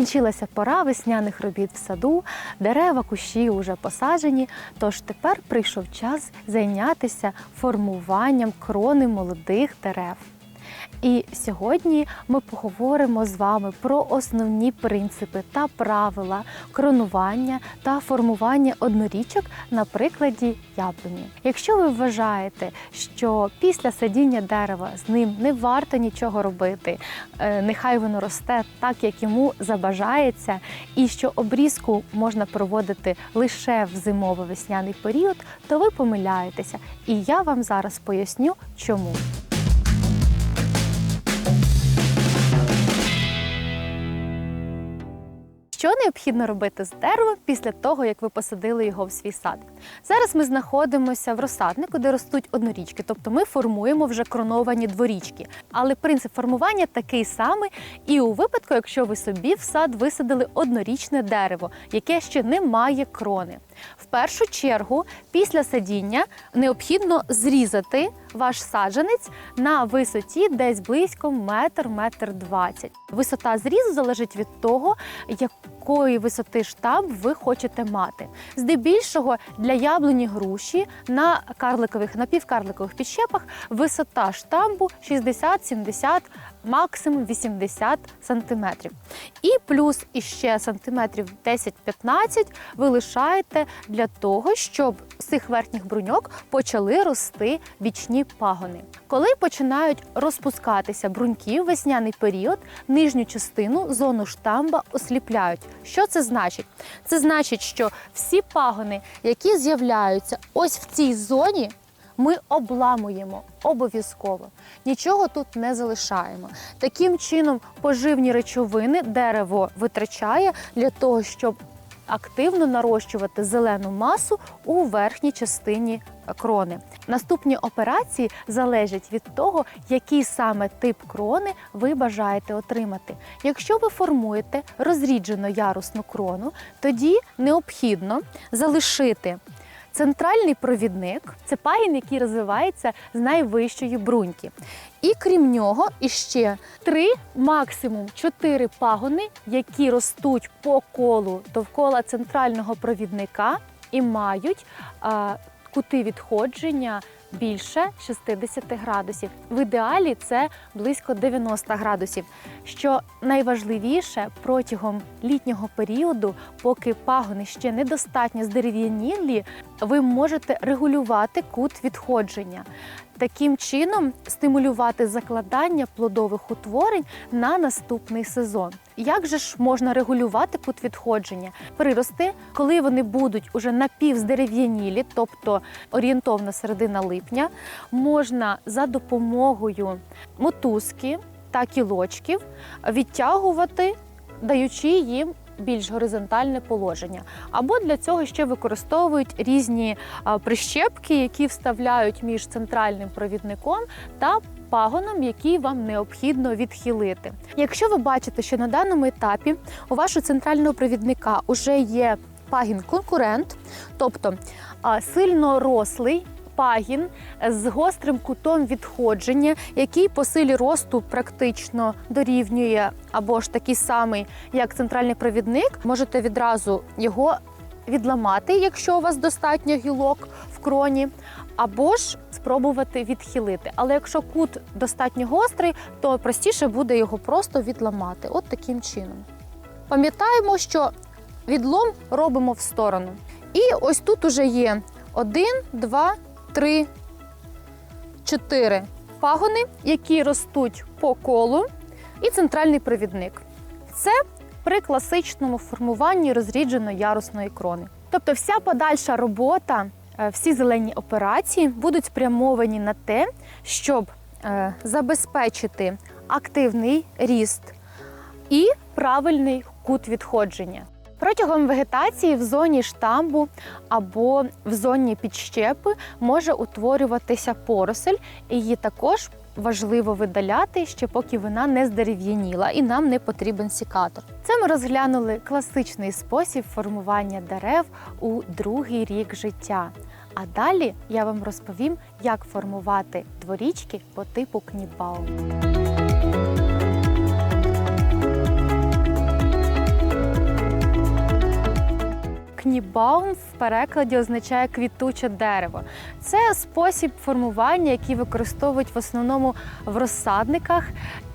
Закінчилася пора весняних робіт в саду, дерева, кущі вже посаджені. Тож тепер прийшов час зайнятися формуванням крони молодих дерев. І сьогодні ми поговоримо з вами про основні принципи та правила кронування та формування однорічок на прикладі яблуні. Якщо ви вважаєте, що після садіння дерева з ним не варто нічого робити, е, нехай воно росте так, як йому забажається, і що обрізку можна проводити лише в зимово-весняний період, то ви помиляєтеся. І я вам зараз поясню, чому. Що необхідно робити з деревом після того, як ви посадили його в свій сад? Зараз ми знаходимося в розсаднику, де ростуть однорічки, тобто ми формуємо вже кроновані дворічки. Але принцип формування такий самий, і у випадку, якщо ви собі в сад висадили однорічне дерево, яке ще не має крони. В першу чергу, після садіння необхідно зрізати ваш саджанець на висоті десь близько метр, метр двадцять. Висота зрізу залежить від того, якої висоти штамп ви хочете мати. Здебільшого для яблуні груші на карликових напівкарликових підщепах висота штамбу 60-70, максимум 80 сантиметрів. І плюс іще сантиметрів 10-15 ви лишаєте для того, щоб з цих верхніх бруньок почали рости бічні пагони. Коли починають розпускатися бруньки в весняний період, нижню частину зону штамба осліпляють. Що це значить? Це значить, що всі пагони, які з'являються ось в цій зоні, ми обламуємо обов'язково. Нічого тут не залишаємо. Таким чином, поживні речовини дерево витрачає для того, щоб активно нарощувати зелену масу у верхній частині крони. Наступні операції залежать від того, який саме тип крони ви бажаєте отримати. Якщо ви формуєте розріджено ярусну крону, тоді необхідно залишити Центральний провідник це пагін, який розвивається з найвищої бруньки. І крім нього, іще три, максимум чотири пагони, які ростуть по колу довкола центрального провідника і мають а, кути відходження більше 60 градусів. В ідеалі це близько 90 градусів. Що найважливіше протягом літнього періоду, поки пагони ще недостатньо здерев'янілі, ви можете регулювати кут відходження. Таким чином стимулювати закладання плодових утворень на наступний сезон. Як же ж можна регулювати кут відходження? Прирости, коли вони будуть уже напівздерев'янілі, тобто орієнтовна середина липня, можна за допомогою мотузки та кілочків відтягувати, даючи їм більш горизонтальне положення. Або для цього ще використовують різні прищепки, які вставляють між центральним провідником та пагоном, який вам необхідно відхилити. Якщо ви бачите, що на даному етапі у вашого центрального провідника вже є пагін конкурент, тобто сильно рослий. Пагін з гострим кутом відходження, який по силі росту практично дорівнює або ж такий самий, як центральний провідник, можете відразу його відламати, якщо у вас достатньо гілок в кроні, або ж спробувати відхилити. Але якщо кут достатньо гострий, то простіше буде його просто відламати. От таким чином. Пам'ятаємо, що відлом робимо в сторону. І ось тут уже є один, два, три, чотири пагони, які ростуть по колу, і центральний провідник. Це при класичному формуванні розріджено-ярусної крони. Тобто, вся подальша робота, е, всі зелені операції будуть спрямовані на те, щоб е, забезпечити активний ріст і правильний кут відходження. Протягом вегетації в зоні штамбу або в зоні підщепи може утворюватися поросель, і її також важливо видаляти ще поки вона не здерев'яніла і нам не потрібен сікатор. Це ми розглянули класичний спосіб формування дерев у другий рік життя. А далі я вам розповім, як формувати дворічки по типу Кнітбаум. Кнібаум в перекладі означає квітуче дерево. Це спосіб формування, який використовують в основному в розсадниках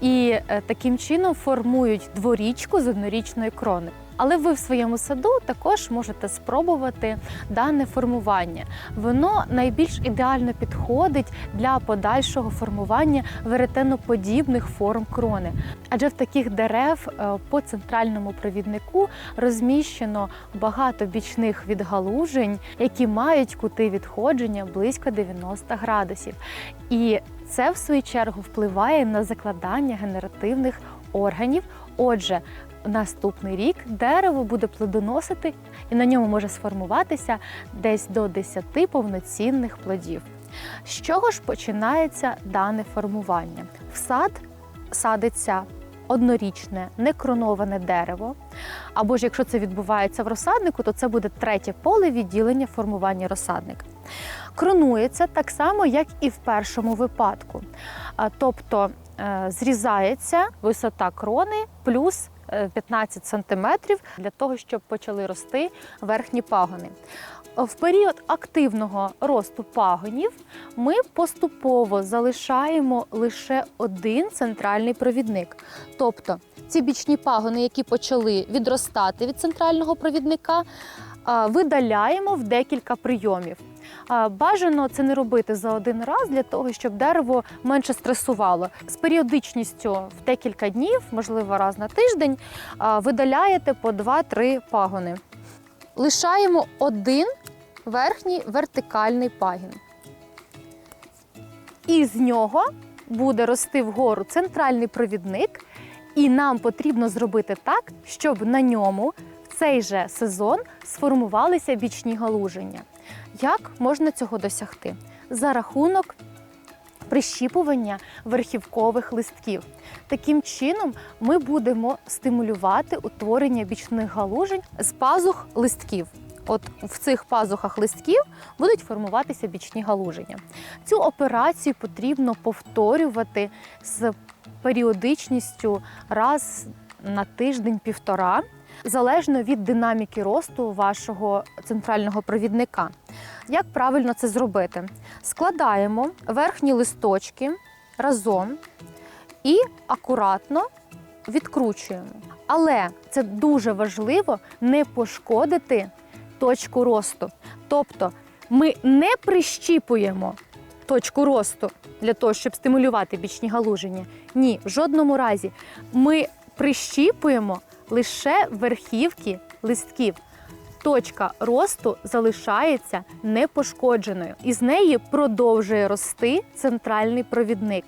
і е, таким чином формують дворічку з однорічної крони. Але ви в своєму саду також можете спробувати дане формування. Воно найбільш ідеально підходить для подальшого формування веретеноподібних форм крони. Адже в таких дерев е, по центральному провіднику розміщено багато бічних відгалужень, які мають кути відходження близько 90 градусів. І це, в свою чергу, впливає на закладання генеративних органів. Отже, наступний рік дерево буде плодоносити, і на ньому може сформуватися десь до 10 повноцінних плодів. З чого ж починається дане формування? В сад садиться однорічне некроноване дерево. Або ж якщо це відбувається в розсаднику, то це буде третє поле відділення формування розсадника. Кронується так само, як і в першому випадку. Тобто е, зрізається висота крони плюс 15 см для того, щоб почали рости верхні пагони. В період активного росту пагонів ми поступово залишаємо лише один центральний провідник. Тобто ці бічні пагони, які почали відростати від центрального провідника, видаляємо в декілька прийомів. Бажано це не робити за один раз для того, щоб дерево менше стресувало. З періодичністю в декілька днів, можливо, раз на тиждень, видаляєте по 2-3 пагони. Лишаємо один верхній вертикальний пагін. І з нього буде рости вгору центральний провідник, і нам потрібно зробити так, щоб на ньому в цей же сезон сформувалися бічні галуження. Як можна цього досягти? За рахунок прищіпування верхівкових листків. Таким чином ми будемо стимулювати утворення бічних галужень з пазух листків. От в цих пазухах листків будуть формуватися бічні галуження. Цю операцію потрібно повторювати з періодичністю раз на тиждень-півтора, залежно від динаміки росту вашого центрального провідника. Як правильно це зробити? Складаємо верхні листочки разом і акуратно відкручуємо. Але це дуже важливо не пошкодити точку росту. Тобто ми не прищіпуємо точку росту для того, щоб стимулювати бічні галуження. Ні, в жодному разі. Ми прищіпуємо лише верхівки листків. Точка росту залишається непошкодженою, і з неї продовжує рости центральний провідник.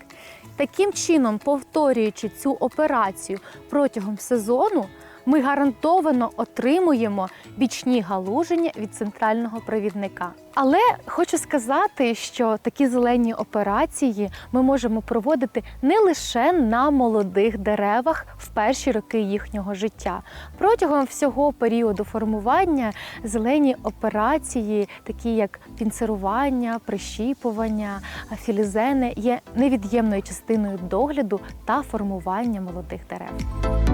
Таким чином, повторюючи цю операцію протягом сезону, ми гарантовано отримуємо бічні галуження від центрального провідника. Але хочу сказати, що такі зелені операції ми можемо проводити не лише на молодих деревах в перші роки їхнього життя. Протягом всього періоду формування зелені операції, такі як пінцерування, прищіпування, філізени, є невід'ємною частиною догляду та формування молодих дерев.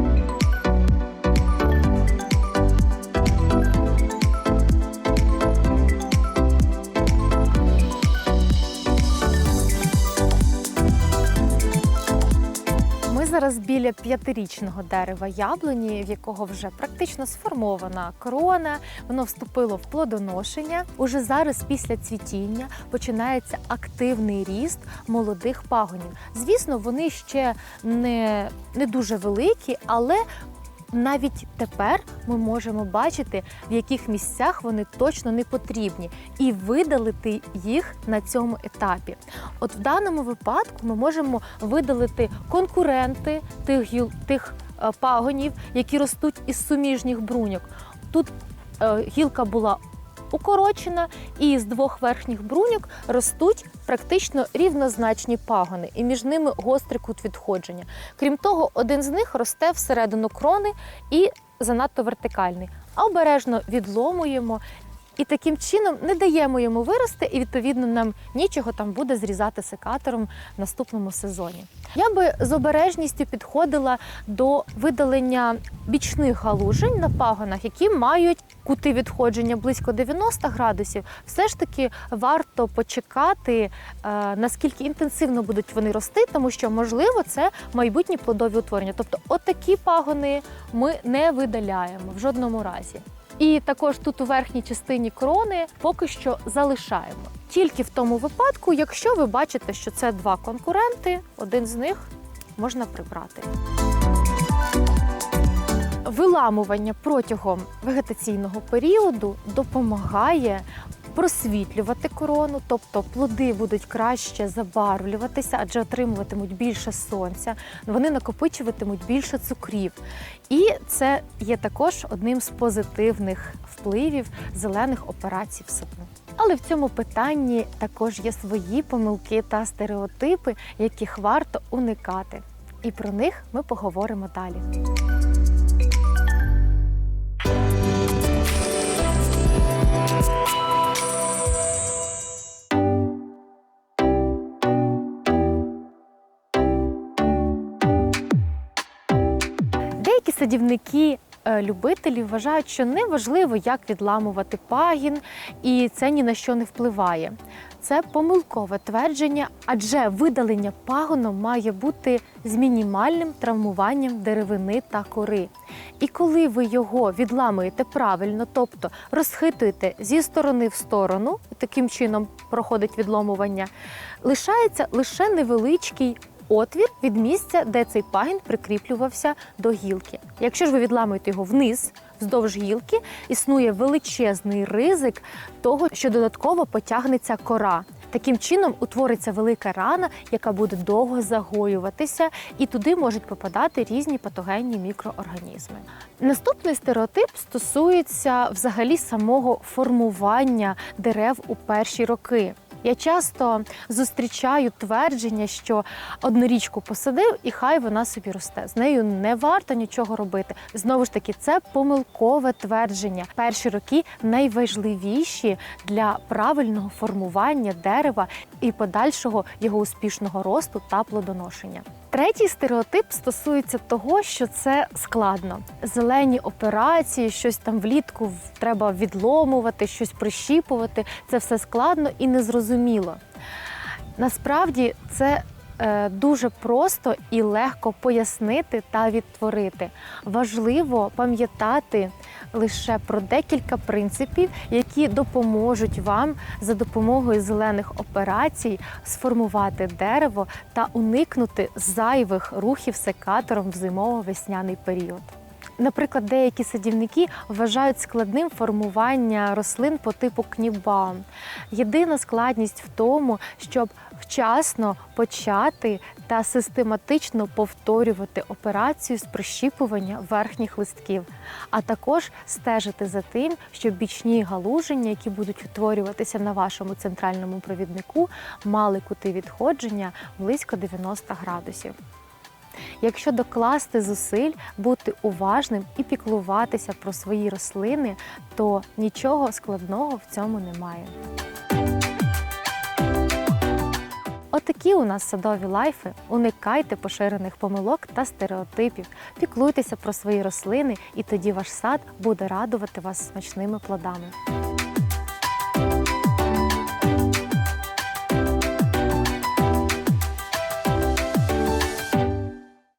Біля п'ятирічного дерева яблуні, в якого вже практично сформована крона, воно вступило в плодоношення. Уже зараз, після цвітіння, починається активний ріст молодих пагонів. Звісно, вони ще не, не дуже великі, але навіть тепер ми можемо бачити, в яких місцях вони точно не потрібні, і видалити їх на цьому етапі. От в даному випадку ми можемо видалити конкуренти тих тих е, пагонів, які ростуть із суміжніх бруньок. Тут е, гілка була укорочена, і з двох верхніх бруньок ростуть практично рівнозначні пагони, і між ними гострий кут відходження. Крім того, один з них росте всередину крони і занадто вертикальний. Обережно відломуємо. І таким чином не даємо йому вирости, і відповідно нам нічого там буде зрізати секатором в наступному сезоні. Я би з обережністю підходила до видалення бічних галужень на пагонах, які мають кути відходження близько 90 градусів. Все ж таки варто почекати, е, наскільки інтенсивно будуть вони рости, тому що можливо це майбутні плодові утворення. Тобто, отакі пагони ми не видаляємо в жодному разі. І також тут у верхній частині крони поки що залишаємо. Тільки в тому випадку, якщо ви бачите, що це два конкуренти, один з них можна прибрати. Виламування протягом вегетаційного періоду допомагає просвітлювати корону, тобто плоди будуть краще забарвлюватися, адже отримуватимуть більше сонця, вони накопичуватимуть більше цукрів. І це є також одним з позитивних впливів зелених операцій в саду. Але в цьому питанні також є свої помилки та стереотипи, яких варто уникати. І про них ми поговоримо далі. Садівники. е, Любителі вважають, що не важливо, як відламувати пагін, і це ні на що не впливає. Це помилкове твердження, адже видалення пагону має бути з мінімальним травмуванням деревини та кори. І коли ви його відламуєте правильно, тобто розхитуєте зі сторони в сторону, таким чином проходить відломування, лишається лише невеличкий отвір від місця, де цей пагін прикріплювався до гілки. Якщо ж ви відламуєте його вниз, вздовж гілки, існує величезний ризик того, що додатково потягнеться кора. Таким чином утвориться велика рана, яка буде довго загоюватися, і туди можуть попадати різні патогенні мікроорганізми. Наступний стереотип стосується взагалі самого формування дерев у перші роки. Я часто зустрічаю твердження, що однорічку посадив і хай вона собі росте. З нею не варто нічого робити. Знову ж таки, це помилкове твердження. Перші роки найважливіші для правильного формування дерева і подальшого його успішного росту та плодоношення. Третій стереотип стосується того, що це складно. Зелені операції, щось там влітку треба відломувати, щось прищіпувати. Це все складно і незрозуміло. Насправді це дуже просто і легко пояснити та відтворити. Важливо пам'ятати лише про декілька принципів, які допоможуть вам за допомогою зелених операцій сформувати дерево та уникнути зайвих рухів секатором в зимово-весняний період. Наприклад, деякі садівники вважають складним формування рослин по типу кніпбаум. Єдина складність в тому, щоб вчасно почати та систематично повторювати операцію з прищіпування верхніх листків, а також стежити за тим, щоб бічні галуження, які будуть утворюватися на вашому центральному провіднику, мали кути відходження близько 90 градусів. Якщо докласти зусиль, бути уважним і піклуватися про свої рослини, то нічого складного в цьому немає. Отакі у нас садові лайфи. Уникайте поширених помилок та стереотипів, піклуйтеся про свої рослини, і тоді ваш сад буде радувати вас смачними плодами.